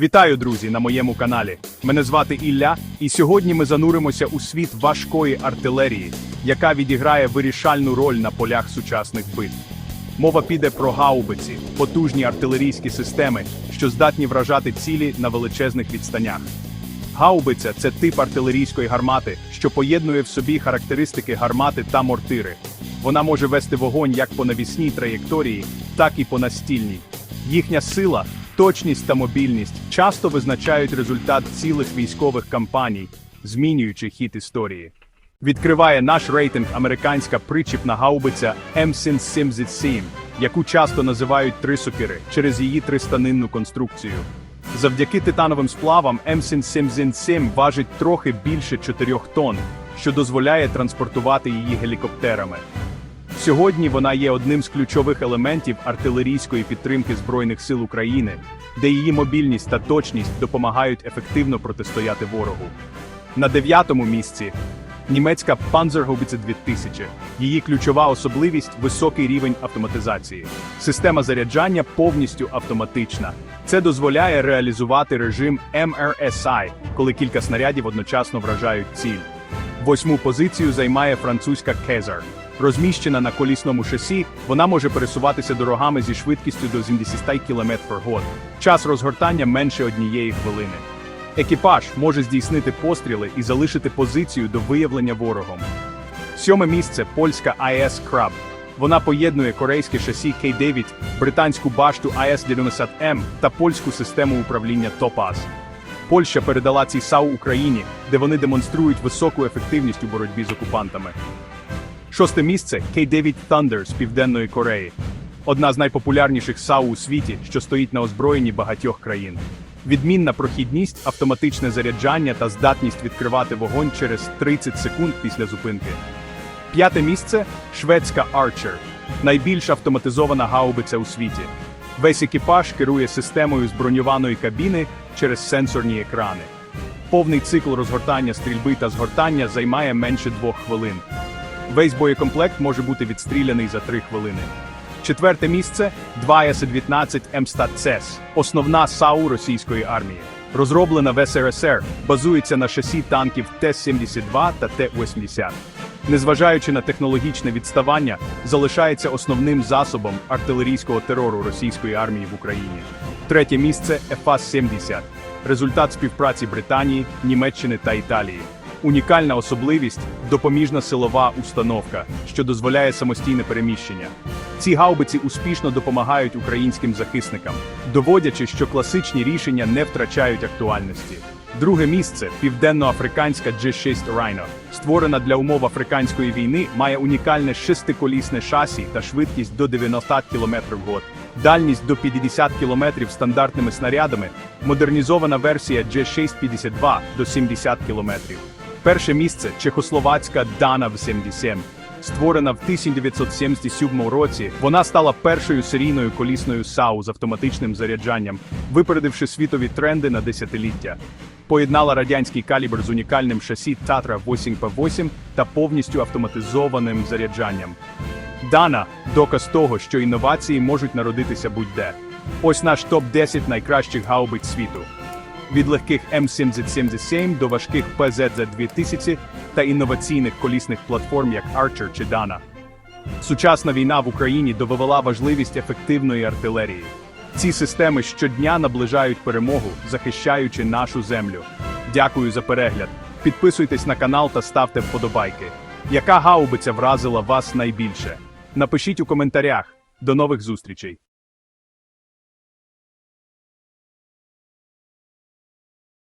Вітаю, друзі, на моєму каналі. Мене звати Ілля, і сьогодні ми зануримося у світ важкої артилерії, яка відіграє вирішальну роль на полях сучасних битв. Мова піде про гаубиці, потужні артилерійські системи, що здатні вражати цілі на величезних відстанях. Гаубиця це тип артилерійської гармати, що поєднує в собі характеристики гармати та мортири. Вона може вести вогонь як по навісній траєкторії, так і по настільній. Їхня сила, точність та мобільність часто визначають результат цілих військових кампаній, змінюючи хід історії. Відкриває наш рейтинг американська причіпна гаубиця M77, яку часто називають трисокири через її тристанинну конструкцію. Завдяки титановим сплавам M77 важить трохи більше 4 тонн, що дозволяє транспортувати її гелікоптерами. Сьогодні вона є одним з ключових елементів артилерійської підтримки Збройних сил України, де її мобільність та точність допомагають ефективно протистояти ворогу. На дев'ятому місці німецька Panzerhaubitze 2000. Її ключова особливість високий рівень автоматизації. Система заряджання повністю автоматична. Це дозволяє реалізувати режим MRSI, коли кілька снарядів одночасно вражають ціль. Восьму позицію займає французька Кезар. Розміщена на колісному шасі, вона може пересуватися дорогами зі швидкістю до 70 км год. Час розгортання менше однієї хвилини. Екіпаж може здійснити постріли і залишити позицію до виявлення ворогом. Сьоме місце польська АЕС Краб. Вона поєднує корейське шасі K9, британську башту АЕС-90М та польську систему управління Topaz. Польща передала ці САУ Україні, де вони демонструють високу ефективність у боротьбі з окупантами. Шосте місце K9 Thunder з Південної Кореї. Одна з найпопулярніших САУ у світі, що стоїть на озброєнні багатьох країн. Відмінна прохідність, автоматичне заряджання та здатність відкривати вогонь через 30 секунд після зупинки. П'яте місце шведська Archer, найбільш автоматизована гаубиця у світі. Весь екіпаж керує системою з броньованої кабіни через сенсорні екрани. Повний цикл розгортання стрільби та згортання займає менше двох хвилин. Весь боєкомплект може бути відстріляний за 3 хвилини. Четверте місце 2 С-19 МСТАТ-ЦЕС, основна САУ російської армії. Розроблена в СРСР, базується на шасі танків Т-72 та Т-80. Незважаючи на технологічне відставання, залишається основним засобом артилерійського терору російської армії в Україні. Третє місце ФАС-70, результат співпраці Британії, Німеччини та Італії. Унікальна особливість допоміжна силова установка, що дозволяє самостійне переміщення. Ці гаубиці успішно допомагають українським захисникам, доводячи, що класичні рішення не втрачають актуальності. Друге місце південноафриканська G6 Rhino, створена для умов африканської війни, має унікальне шестиколісне шасі та швидкість до 90 км в год, дальність до 50 км стандартними снарядами, модернізована версія G652 до 70 км. Перше місце чехословацька Дана 70. Створена в 1977 році, вона стала першою серійною колісною САУ з автоматичним заряджанням, випередивши світові тренди на десятиліття. Поєднала радянський калібр з унікальним шасі Tatra 8P8 та повністю автоматизованим заряджанням. Дана доказ того, що інновації можуть народитися будь-де. Ось наш топ-10 найкращих гаубиць світу від легких М777 до важких PZZ-2000 та інноваційних колісних платформ як Archer чи Dana. Сучасна війна в Україні довела важливість ефективної артилерії. Ці системи щодня наближають перемогу, захищаючи нашу землю. Дякую за перегляд. Підписуйтесь на канал та ставте вподобайки. Яка гаубиця вразила вас найбільше? Напишіть у коментарях. До нових зустрічей!